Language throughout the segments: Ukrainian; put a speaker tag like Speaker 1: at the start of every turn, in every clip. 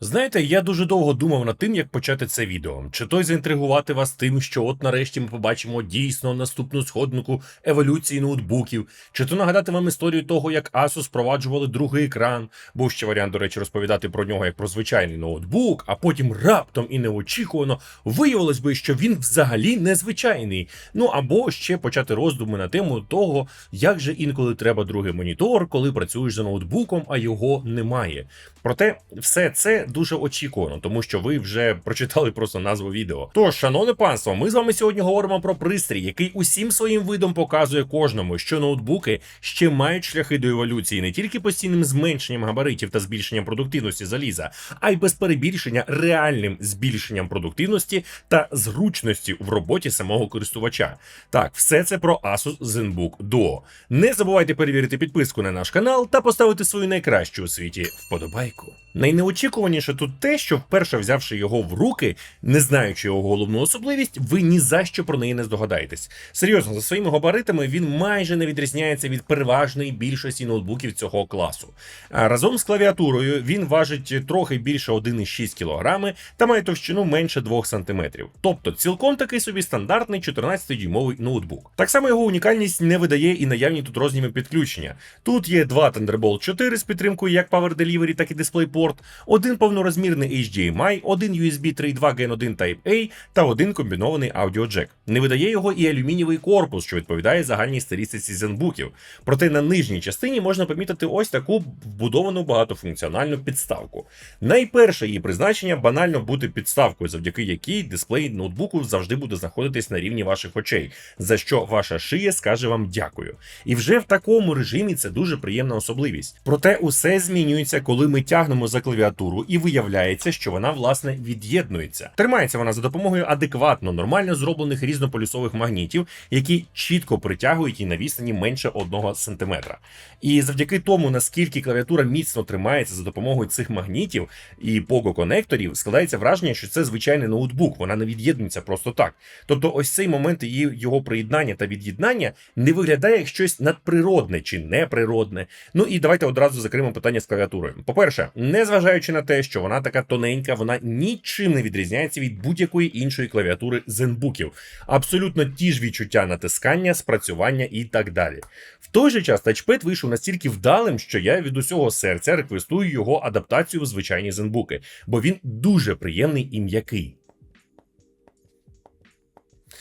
Speaker 1: Знаєте, я дуже довго думав над тим, як почати це відео. Чи той заінтригувати вас тим, що от нарешті ми побачимо дійсно наступну сходнику еволюції ноутбуків, чи то нагадати вам історію того, як Asus впроваджували другий екран. Був ще варіант, до речі, розповідати про нього як про звичайний ноутбук, а потім раптом і неочікувано виявилось би, що він взагалі незвичайний. Ну або ще почати роздуми на тему того, як же інколи треба другий монітор, коли працюєш за ноутбуком, а його немає. Проте все це дуже очікувано, тому що ви вже прочитали просто назву відео. Тож, шановне панство, ми з вами сьогодні говоримо про пристрій, який усім своїм видом показує кожному, що ноутбуки ще мають шляхи до еволюції не тільки постійним зменшенням габаритів та збільшенням продуктивності заліза, а й без перебільшення реальним збільшенням продуктивності та зручності в роботі самого користувача. Так, все це про Asus ZenBook Duo. Не забувайте перевірити підписку на наш канал та поставити свою найкращу у світі вподобайку. Найнеочікуваніше тут те, що вперше взявши його в руки, не знаючи його головну особливість, ви ні за що про неї не здогадаєтесь. Серйозно, за своїми габаритами він майже не відрізняється від переважної більшості ноутбуків цього класу. А разом з клавіатурою він важить трохи більше 1,6 кг та має товщину менше 2 см. Тобто цілком такий собі стандартний 14-дюймовий ноутбук. Так само його унікальність не видає і наявні тут розніми підключення. Тут є два Thunderbolt 4 з підтримкою як Power Delivery, так і DisplayPort, один повнорозмірний HDMI, один USB 3.2 Gen 1 Type-A та один комбінований аудіоджек. Не видає його і алюмінієвий корпус, що відповідає загальній стилістиці зенбуків. Проте на нижній частині можна помітити ось таку вбудовану багатофункціональну підставку. Найперше її призначення банально бути підставкою, завдяки якій дисплей ноутбуку завжди буде знаходитись на рівні ваших очей, за що ваша шия скаже вам дякую. І вже в такому режимі це дуже приємна особливість. Проте усе змінюється, коли ми тягнемо за клавіатуру, і виявляється, що вона власне від'єднується. Тримається вона за допомогою адекватно, нормально зроблених різнополюсових магнітів, які чітко притягують її на відстані менше 1 см. І завдяки тому, наскільки клавіатура міцно тримається за допомогою цих магнітів і пого конекторів, складається враження, що це звичайний ноутбук, вона не від'єднується просто так. Тобто, ось цей момент її його приєднання та від'єднання не виглядає як щось надприродне чи неприродне. Ну і давайте одразу закриємо питання з клавіатурою. По-перше, незважаючи на те, що вона така тоненька, вона нічим не відрізняється від будь-якої іншої клавіатури зенбуків. Абсолютно ті ж відчуття натискання, спрацювання і так далі. В той же час тачпет вийшов настільки вдалим, що я від усього серця реквестую його адаптацію в звичайні зенбуки, бо він дуже приємний і м'який.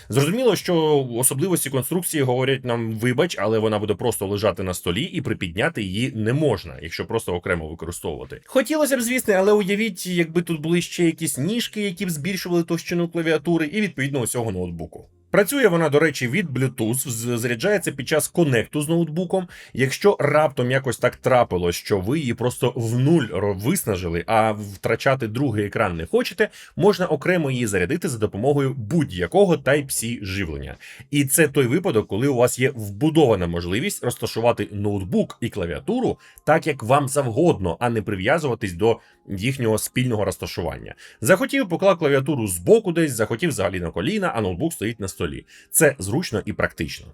Speaker 1: Зрозуміло, що особливості конструкції говорять нам вибач, але вона буде просто лежати на столі і припідняти її не можна, якщо просто окремо використовувати. Хотілося б, звісно, але уявіть, якби тут були ще якісь ніжки, які б збільшували товщину клавіатури, і відповідно усього ноутбуку. Працює вона, до речі, від Bluetooth, заряджається під час конекту з ноутбуком. Якщо раптом якось так трапилось, що ви її просто в нуль виснажили, а втрачати другий екран не хочете, можна окремо її зарядити за допомогою будь-якого Type-C живлення. І це той випадок, коли у вас є вбудована можливість розташувати ноутбук і клавіатуру так, як вам завгодно, а не прив'язуватись до їхнього спільного розташування. Захотів, поклав клавіатуру збоку десь, захотів взагалі на коліна, а ноутбук стоїть на столі. Це зручно і практично.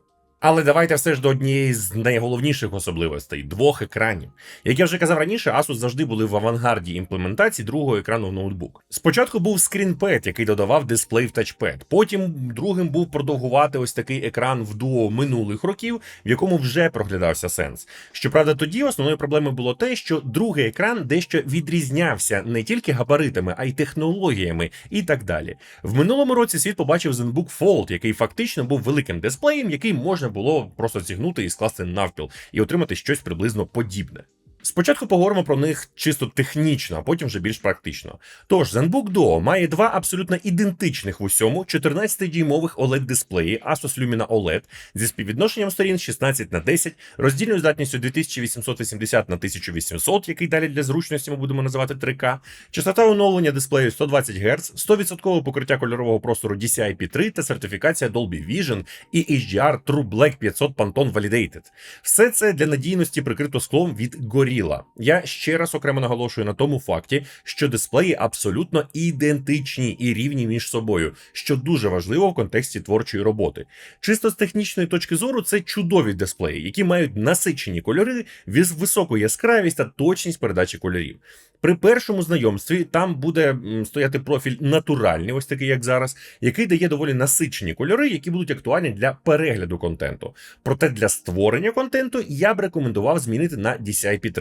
Speaker 1: Але давайте все ж до однієї з найголовніших особливостей двох екранів. Як я вже казав раніше, Asus завжди були в авангарді імплементації другого екрану в ноутбук. Спочатку був скрінпед, який додавав дисплей в тачпед. Потім другим був продовгувати ось такий екран в дуо минулих років, в якому вже проглядався сенс. Щоправда, тоді основною проблемою було те, що другий екран дещо відрізнявся не тільки габаритами, а й технологіями і так далі. В минулому році світ побачив ZenBook Fold, який фактично був великим дисплеєм, який можна було просто зігнути і скласти навпіл, і отримати щось приблизно подібне. Спочатку поговоримо про них чисто технічно, а потім вже більш практично. Тож, ZenBook Duo має два абсолютно ідентичних в усьому 14-дюймових OLED-дисплеї Asus Lumina OLED зі співвідношенням сторін 16 на 10, роздільною здатністю 2880 на 1800, який далі для зручності ми будемо називати 3К, частота оновлення дисплею 120 Гц, 100% покриття кольорового простору DCI-P3 та сертифікація Dolby Vision і HDR True Black 500 Pantone Validated. Все це для надійності прикрито склом від Gorilla. Біла. Я ще раз окремо наголошую на тому факті, що дисплеї абсолютно ідентичні і рівні між собою, що дуже важливо в контексті творчої роботи. Чисто з технічної точки зору, це чудові дисплеї, які мають насичені кольори, високу яскравість та точність передачі кольорів. При першому знайомстві там буде стояти профіль натуральний, ось такий як зараз, який дає доволі насичені кольори, які будуть актуальні для перегляду контенту. Проте для створення контенту я б рекомендував змінити на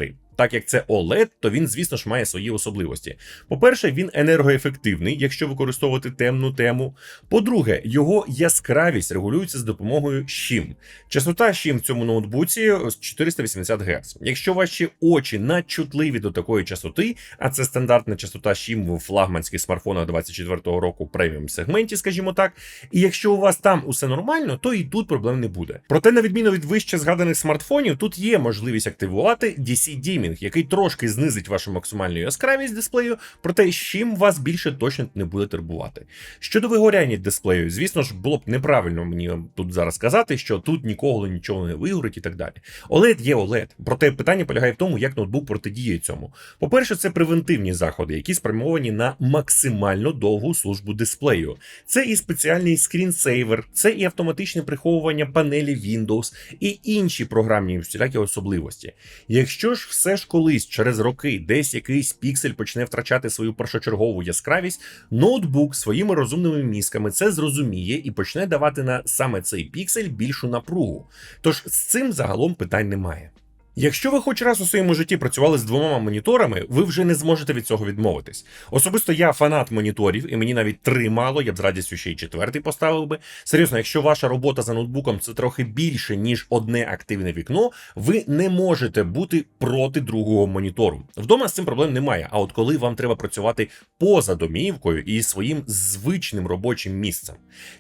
Speaker 1: 3. Так як це OLED, то він, звісно ж, має свої особливості. По-перше, він енергоефективний, якщо використовувати темну тему. По-друге, його яскравість регулюється з допомогою щим. Частота щим в цьому ноутбуці 480 Гц. Якщо ваші очі надчутливі до такої частоти, а це стандартна частота щим в флагманських смартфонах 24-го року преміум сегменті, скажімо так. І якщо у вас там усе нормально, то і тут проблем не буде. Проте, на відміну від вище згаданих смартфонів, тут є можливість активувати DC Dimming, який трошки знизить вашу максимальну яскравість дисплею, проте з чим вас більше точно не буде турбувати. Щодо вигоряння дисплею, звісно ж, було б неправильно мені тут зараз сказати, що тут ніколи нічого не вигорить і так далі. OLED є OLED, проте питання полягає в тому, як ноутбук протидіє цьому. По-перше, це превентивні заходи, які спрямовані на максимально довгу службу дисплею. Це і спеціальний скрінсейвер, це і автоматичне приховування панелі Windows, і інші програмні всілякі особливості. Якщо ж все ж колись через роки десь якийсь піксель почне втрачати свою першочергову яскравість, ноутбук своїми розумними мізками це зрозуміє і почне давати на саме цей піксель більшу напругу. Тож з цим загалом питань немає. Якщо ви хоч раз у своєму житті працювали з двома моніторами, ви вже не зможете від цього відмовитись. Особисто я фанат моніторів, і мені навіть три мало, я б з радістю ще й четвертий поставив би. Серйозно, якщо ваша робота за ноутбуком це трохи більше, ніж одне активне вікно, ви не можете бути проти другого монітору. Вдома з цим проблем немає. А от коли вам треба працювати поза домівкою і своїм звичним робочим місцем,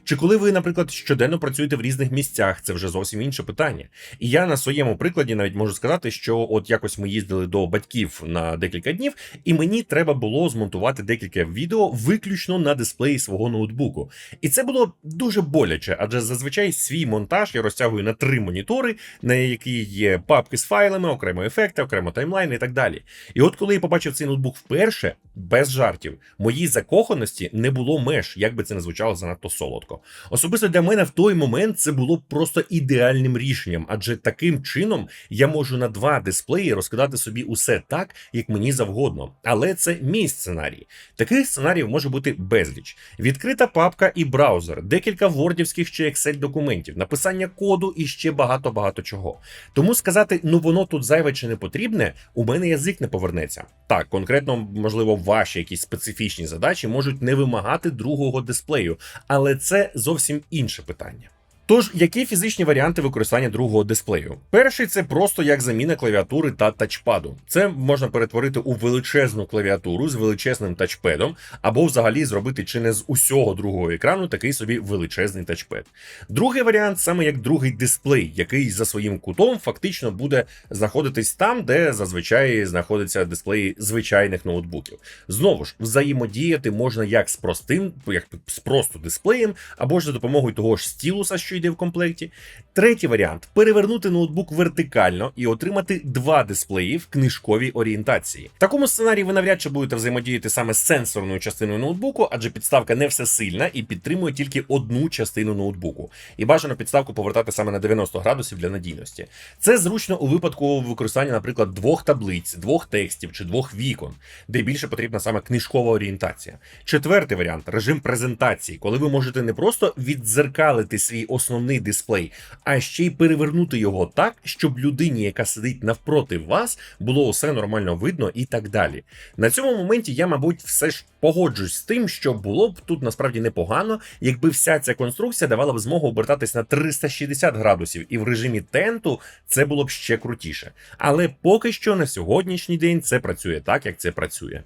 Speaker 1: чи коли ви, наприклад, щоденно працюєте в різних місцях, це вже зовсім інше питання. І я на своєму прикладі навіть можу сказати, що от якось ми їздили до батьків на декілька днів, і мені треба було змонтувати декілька відео виключно на дисплеї свого ноутбуку. І це було дуже боляче, адже зазвичай свій монтаж я розтягую на три монітори, на які є папки з файлами, окремо ефекти, окремо таймлайни і так далі. І от коли я побачив цей ноутбук вперше, без жартів, моїй закоханості не було меж, як би це не звучало занадто солодко. Особисто для мене в той момент це було просто ідеальним рішенням, адже таким чином я можу на два дисплеї розкидати собі усе так, як мені завгодно. Але це мій сценарій. Таких сценаріїв може бути безліч: відкрита папка і браузер, декілька вордівських чи Excel документів, написання коду і ще багато багато чого. Тому сказати, ну воно тут зайве чи не потрібне, у мене язик не повернеться. Так, конкретно, можливо, ваші якісь специфічні задачі можуть не вимагати другого дисплею, але це зовсім інше питання. Тож, які фізичні варіанти використання другого дисплею? Перший це просто як заміна клавіатури та тачпаду. Це можна перетворити у величезну клавіатуру з величезним тачпедом, або взагалі зробити чи не з усього другого екрану такий собі величезний тачпед. Другий варіант саме як другий дисплей, який за своїм кутом фактично буде знаходитись там, де зазвичай знаходяться дисплеї звичайних ноутбуків. Знову ж, взаємодіяти можна як з простим, як з просто дисплеєм, або ж за допомогою того ж стілуса, що йде в комплекті. Третій варіант перевернути ноутбук вертикально і отримати два дисплеї в книжковій орієнтації. В такому сценарії ви навряд чи будете взаємодіяти саме з сенсорною частиною ноутбуку, адже підставка не всесильна і підтримує тільки одну частину ноутбуку. І бажано підставку повертати саме на 90 градусів для надійності. Це зручно у випадку використання, наприклад, двох таблиць, двох текстів чи двох вікон, де більше потрібна саме книжкова орієнтація. Четвертий варіант режим презентації, коли ви можете не просто віддзеркалити свій основний дисплей, а ще й перевернути його так, щоб людині, яка сидить навпроти вас, було усе нормально видно і так далі. На цьому моменті я, мабуть, все ж погоджусь з тим, що було б тут насправді непогано, якби вся ця конструкція давала б змогу обертатись на 360 градусів, і в режимі тенту це було б ще крутіше. Але поки що на сьогоднішній день це працює так, як це працює.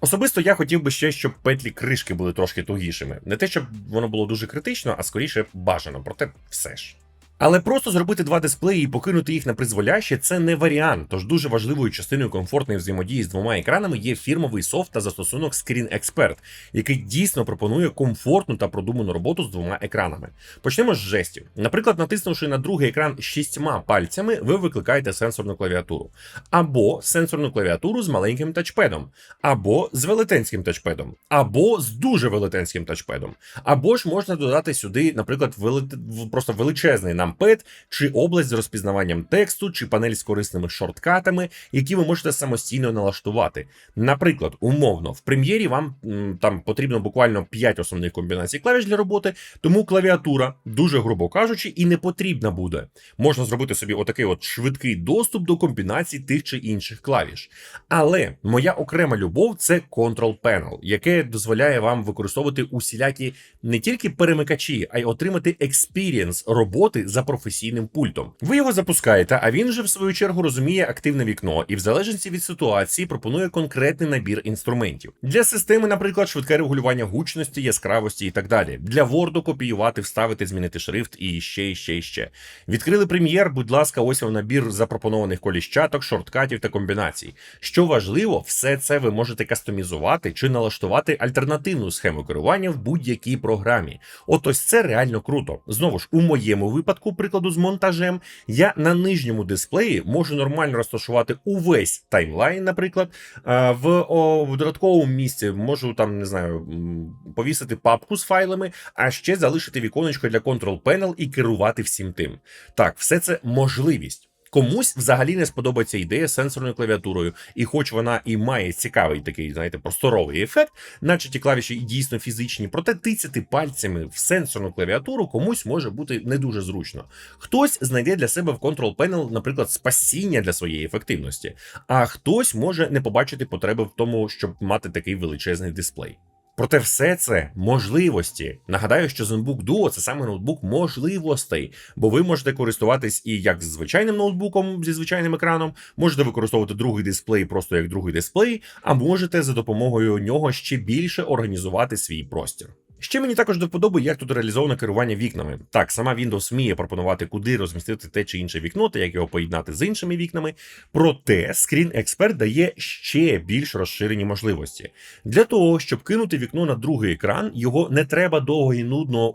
Speaker 1: Особисто я хотів би ще, щоб петлі кришки були трошки тугішими. Не те, щоб воно було дуже критично, а скоріше бажано, проте все ж. Але просто зробити два дисплеї і покинути їх на призволяще це не варіант. Тож дуже важливою частиною комфортної взаємодії з двома екранами є фірмовий софт та застосунок Screen Expert, який дійсно пропонує комфортну та продуману роботу з двома екранами. Почнемо з жестів. Наприклад, натиснувши на другий екран шістьма пальцями, ви викликаєте сенсорну клавіатуру, або сенсорну клавіатуру з маленьким тачпедом, або з велетенським тачпедом, або з дуже велетенським тачпедом, або ж можна додати сюди, наприклад, велет... просто величезний нампед, чи область з розпізнаванням тексту, чи панель з корисними шорткатами, які ви можете самостійно налаштувати. Наприклад, умовно, в прем'єрі вам там потрібно буквально 5 основних комбінацій клавіш для роботи, тому клавіатура, дуже грубо кажучи, і не потрібна буде. Можна зробити собі отакий от швидкий доступ до комбінацій тих чи інших клавіш. Але моя окрема любов це Control Panel, яке дозволяє вам використовувати усілякі не тільки перемикачі, а й отримати експірієнс роботи за професійним пультом. Ви його запускаєте, а він же в свою чергу розуміє активне вікно і в залежності від ситуації пропонує конкретний набір інструментів. Для системи, наприклад, швидке регулювання гучності, яскравості і так далі. Для Word копіювати, вставити, змінити шрифт і ще, і ще, і ще. Відкрили прем'єр, будь ласка, ось вам набір запропонованих коліщаток, шорткатів та комбінацій. Що важливо, все це ви можете кастомізувати чи налаштувати альтернативну схему керування в будь-якій програмі. От ось це реально круто. Знову ж, у моєму випадку, прикладу з монтажем, я на нижньому дисплеї можу нормально розташувати увесь таймлайн, наприклад, в, о, в додатковому місці можу там, не знаю, повісити папку з файлами, а ще залишити віконечко для Control Panel і керувати всім тим. Так, все це можливість. Комусь взагалі не сподобається ідея з сенсорною клавіатурою, і хоч вона і має цікавий такий, знаєте, просторовий ефект, наче ті клавіші і дійсно фізичні, проте тицяти пальцями в сенсорну клавіатуру комусь може бути не дуже зручно. Хтось знайде для себе в Control Panel, наприклад, спасіння для своєї ефективності, а хтось може не побачити потреби в тому, щоб мати такий величезний дисплей. Проте все це можливості. Нагадаю, що ZenBook Duo – це саме ноутбук можливостей, бо ви можете користуватись і як з звичайним ноутбуком зі звичайним екраном, можете використовувати другий дисплей просто як другий дисплей, а можете за допомогою нього ще більше організувати свій простір. Ще мені також до вподоби, як тут реалізовано керування вікнами. Так, сама Windows вміє пропонувати, куди розмістити те чи інше вікно, та як його поєднати з іншими вікнами. Проте Screen Expert дає ще більш розширені можливості. Для того, щоб кинути вікно на другий екран, його не треба довго і нудно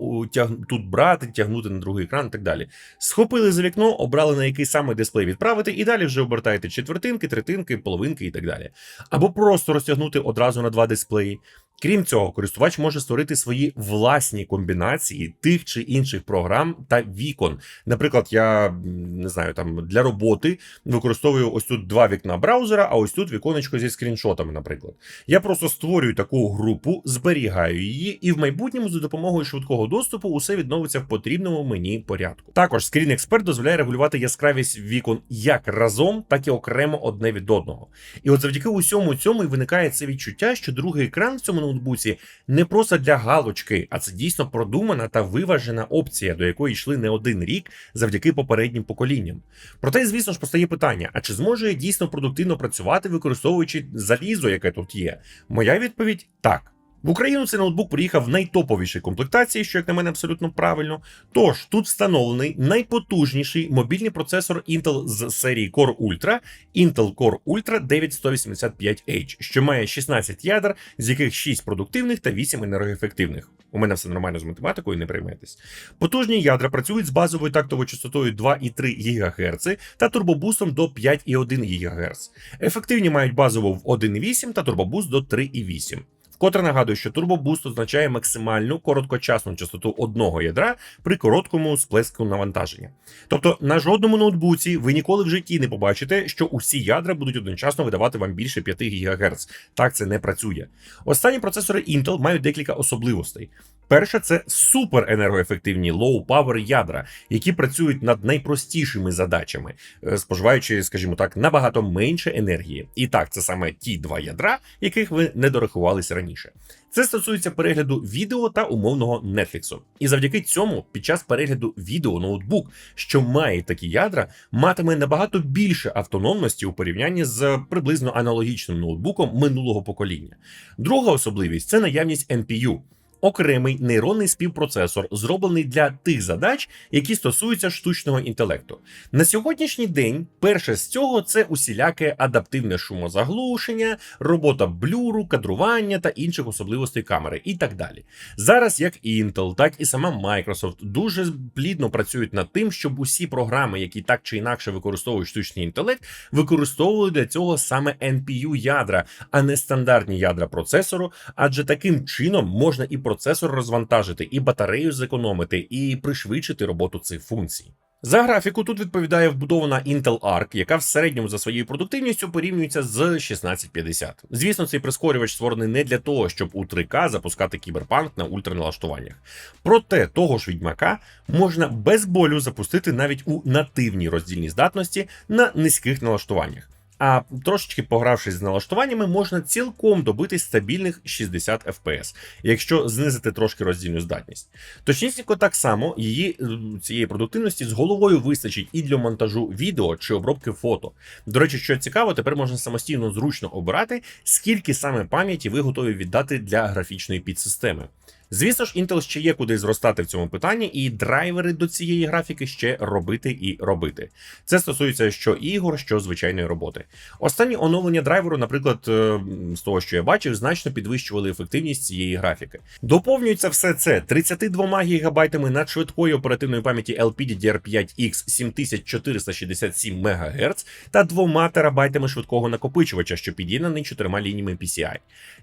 Speaker 1: тут брати, тягнути на другий екран і так далі. Схопили за вікно, обрали на який саме дисплей відправити, і далі вже обертаєте четвертинки, третинки, половинки і так далі. Або просто розтягнути одразу на два дисплеї. Крім цього, користувач може створити свої власні комбінації тих чи інших програм та вікон. Наприклад, я не знаю, там для роботи використовую ось тут два вікна браузера, а ось тут віконечко зі скріншотами. Наприклад, я просто створюю таку групу, зберігаю її, і в майбутньому за допомогою швидкого доступу усе відновиться в потрібному мені порядку. Також Screen Expert дозволяє регулювати яскравість вікон як разом, так і окремо одне від одного. І от завдяки усьому цьому і виникає це відчуття, що другий екран в цьому ноутбуці не просто для галочки, а це дійсно продумана та виважена опція, до якої йшли не один рік завдяки попереднім поколінням. Проте, звісно ж, постає питання: а чи зможу я дійсно продуктивно працювати, використовуючи залізо, яке тут є? Моя відповідь так. В Україну цей ноутбук приїхав в найтоповішій комплектації, що, як на мене, абсолютно правильно. Тож тут встановлений найпотужніший мобільний процесор Intel з серії Core Ultra, Intel Core Ultra 9185H, що має 16 ядер, з яких 6 продуктивних та 8 енергоефективних. У мене все нормально з математикою, не прийметесь. Потужні ядра працюють з базовою тактовою частотою 2,3 ГГц та турбобустом до 5,1 ГГц. Ефективні мають базову в 1,8 та турбобуст до 3,8. Вкотре нагадую, що турбобуст означає максимальну короткочасну частоту одного ядра при короткому сплеску навантаження. Тобто на жодному ноутбуці ви ніколи в житті не побачите, що усі ядра будуть одночасно видавати вам більше 5 ГГц. Так це не працює. Останні процесори Intel мають декілька особливостей. Перше, це суперенергоефективні low-power ядра, які працюють над найпростішими задачами, е, споживаючи, скажімо так, набагато менше енергії. І так, це саме ті два ядра, яких ви не дорахувались раніше. Це стосується перегляду відео та умовного Netflix. І завдяки цьому, під час перегляду відео ноутбук, що має такі ядра, матиме набагато більше автономності у порівнянні з приблизно аналогічним ноутбуком минулого покоління. Друга особливість це наявність NPU. Окремий нейронний співпроцесор, зроблений для тих задач, які стосуються штучного інтелекту. На сьогоднішній день перше з цього це усіляке адаптивне шумозаглушення, робота блюру, кадрування та інших особливостей камери і так далі. Зараз як Intel, так і сама Microsoft дуже плідно працюють над тим, щоб усі програми, які так чи інакше використовують штучний інтелект, використовували для цього саме NPU ядра, а не стандартні ядра процесору, адже таким чином можна і процесор розвантажити, і батарею зекономити, і пришвидшити роботу цих функцій. За графіку тут відповідає вбудована Intel Arc, яка в середньому за своєю продуктивністю порівнюється з 1650. Звісно, цей прискорювач створений не для того, щоб у 3К запускати кіберпанк на ультраналаштуваннях. Проте того ж відьмака можна без болю запустити навіть у нативній роздільній здатності на низьких налаштуваннях. А трошечки погравшись з налаштуваннями, можна цілком добитись стабільних 60 FPS, якщо знизити трошки роздільну здатність. Точнісно, так само її е, цієї продуктивності з головою вистачить і для монтажу відео чи обробки фото. До речі, що цікаво, тепер можна самостійно зручно обирати, скільки саме пам'яті ви готові віддати для графічної підсистеми. Звісно ж, Intel ще є куди зростати в цьому питанні, і драйвери до цієї графіки ще робити і робити. Це стосується що ігор, що звичайної роботи. Останні оновлення драйверу, наприклад, е, з того, що я бачив, значно підвищували ефективність цієї графіки. Доповнюється все це 32 ГБ надшвидкої оперативної пам'яті LPDDR5X 7467 МГц та 2 терабайтами швидкого накопичувача, що під'єднаний чотирма лініями PCI.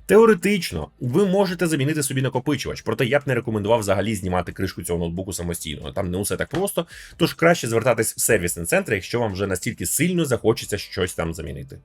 Speaker 1: Теоретично, ви можете замінити собі накопичувач, проте я б не рекомендував взагалі знімати кришку цього ноутбуку самостійно. Там не усе так просто, тож краще звертатись в сервісний центр, якщо вам вже настільки сильно захочеться щось там замінити.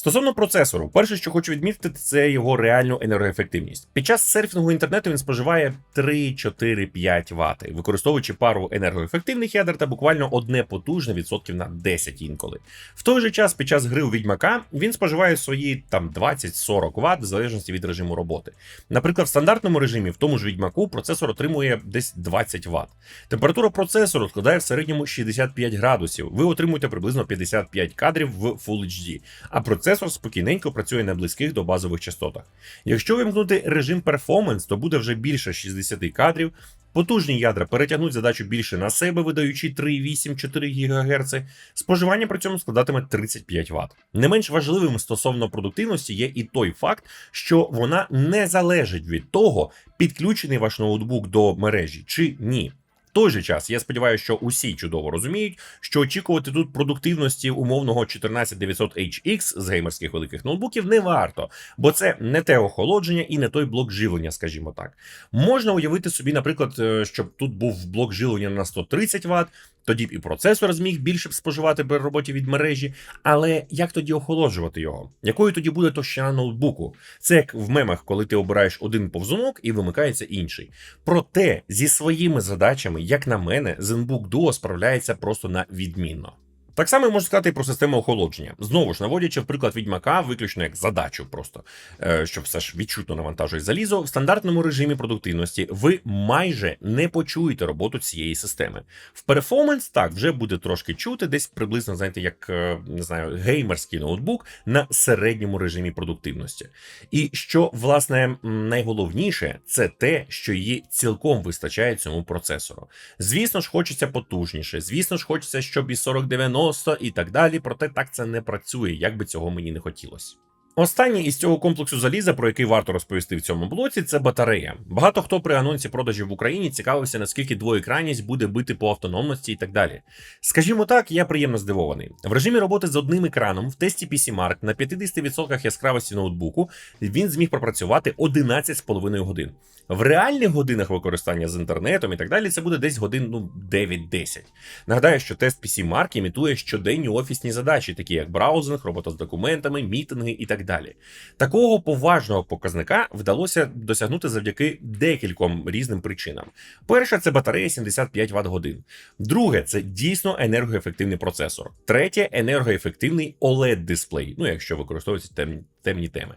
Speaker 1: Стосовно процесору, перше, що хочу відмітити, це його реальну енергоефективність. Під час серфінгу інтернету він споживає 3-4-5 Вт, використовуючи пару енергоефективних ядер та буквально одне потужне відсотків на 10 інколи. В той же час, під час гри у відьмака, він споживає свої там 20-40 Вт в залежності від режиму роботи. Наприклад, в стандартному режимі, в тому ж відьмаку, процесор отримує десь 20 Вт. Температура процесору складає в середньому 65 градусів. Ви отримуєте приблизно 55 кадрів в Full HD, а процесор процесор спокійненько працює на близьких до базових частотах. Якщо вимкнути режим перформанс, то буде вже більше 60 кадрів. Потужні ядра перетягнуть задачу більше на себе, видаючи 3,8-4 ГГц. Споживання при цьому складатиме 35 Вт. Не менш важливим стосовно продуктивності є і той факт, що вона не залежить від того, підключений ваш ноутбук до мережі чи ні той же час я сподіваюся, що усі чудово розуміють, що очікувати тут продуктивності умовного 14900HX з геймерських великих ноутбуків не варто, бо це не те охолодження і не той блок живлення, скажімо так. Можна уявити собі, наприклад, е, щоб тут був блок живлення на 130 Вт, тоді б і процесор зміг більше б споживати при роботі від мережі. Але як тоді охолоджувати його? Якою тоді буде товщина ноутбуку? Це як в мемах, коли ти обираєш один повзунок і вимикається інший. Проте зі своїми задачами, як на мене, ZenBook Duo справляється просто на відмінно. Так само можна сказати і про систему охолодження. Знову ж наводячи в приклад відьмака, виключно як задачу, просто е, що все ж відчутно навантажує залізо. В стандартному режимі продуктивності ви майже не почуєте роботу цієї системи. В перформанс так вже буде трошки чути, десь приблизно, знаєте, як е, не знаю, геймерський ноутбук на середньому режимі продуктивності. І що, власне, найголовніше, це те, що її цілком вистачає цьому процесору. Звісно ж, хочеться потужніше, звісно ж, хочеться, щоб і 4090 90 і так далі. Проте так це не працює, як би цього мені не хотілося. Останній із цього комплексу заліза, про який варто розповісти в цьому блоці, це батарея. Багато хто при анонсі продажів в Україні цікавився, наскільки двоєкранність буде бити по автономності і так далі. Скажімо так, я приємно здивований. В режимі роботи з одним екраном в тесті PC Mark на 50% яскравості ноутбуку він зміг пропрацювати 11,5 годин. В реальних годинах використання з інтернетом і так далі це буде десь годин ну 9-10. Нагадаю, що тест PC Mark імітує щоденні офісні задачі, такі як браузинг, робота з документами, мітинги і так далі. Такого поважного показника вдалося досягнути завдяки декільком різним причинам. Перше, це батарея 75 Вт годин. Друге, це дійсно енергоефективний процесор. Третє енергоефективний oled дисплей. Ну, якщо використовується темні теми.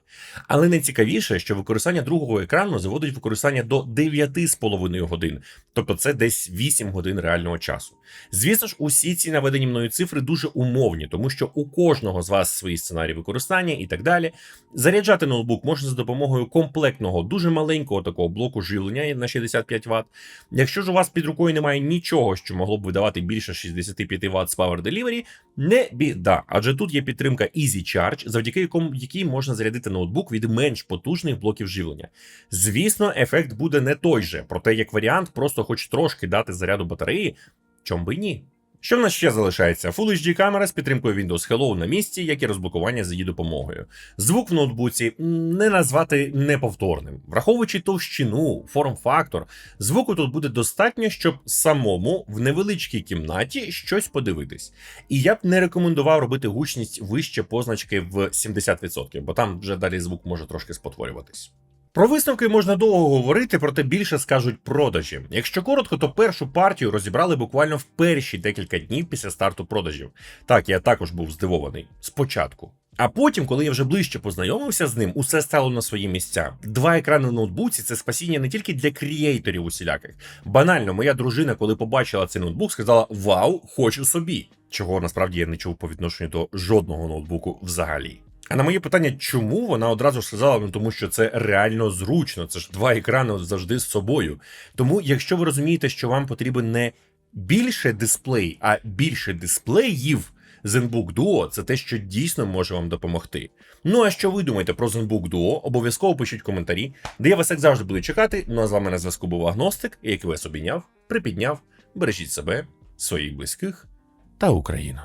Speaker 1: Але найцікавіше, що використання другого екрану заводить використання до 9,5 годин, тобто це десь 8 годин реального часу. Звісно ж, усі ці наведені мною цифри дуже умовні, тому що у кожного з вас свої сценарії використання і так далі. Заряджати ноутбук можна за допомогою комплектного, дуже маленького такого блоку живлення на 65 Вт. Якщо ж у вас під рукою немає нічого, що могло б видавати більше 65 Вт з Power Delivery, не біда, адже тут є підтримка Easy Charge, завдяки якому якій можна зарядити ноутбук від менш потужних блоків живлення. Звісно, ефект буде не той же, проте як варіант, просто хоч трошки дати заряду батареї, чом би ні. Що в нас ще залишається? Full HD камера з підтримкою Windows Hello на місці, як і розблокування за її допомогою. Звук в ноутбуці не назвати неповторним. Враховуючи товщину, форм-фактор, звуку тут буде достатньо, щоб самому в невеличкій кімнаті щось подивитись. І я б не рекомендував робити гучність вище позначки в 70%, бо там вже далі звук може трошки спотворюватись. Про висновки можна довго говорити, проте більше скажуть продажі. Якщо коротко, то першу партію розібрали буквально в перші декілька днів після старту продажів. Так, я також був здивований спочатку. А потім, коли я вже ближче познайомився з ним, усе стало на свої місця. Два екрани в ноутбуці це спасіння не тільки для крієйторів усіляких. Банально, моя дружина, коли побачила цей ноутбук, сказала: Вау, хочу собі! Чого насправді я не чув по відношенню до жодного ноутбуку взагалі. А на моє питання, чому вона одразу сказала, ну тому що це реально зручно, це ж два екрани завжди з собою. Тому, якщо ви розумієте, що вам потрібен не більше дисплей, а більше дисплеїв, ZenBook Duo це те, що дійсно може вам допомогти. Ну а що ви думаєте про ZenBook Duo? Обов'язково пишіть коментарі, де я вас як завжди буду чекати. Ну а з вами на зв'язку був Агностик, який вас обійняв, припідняв. Бережіть себе, своїх близьких та Україну.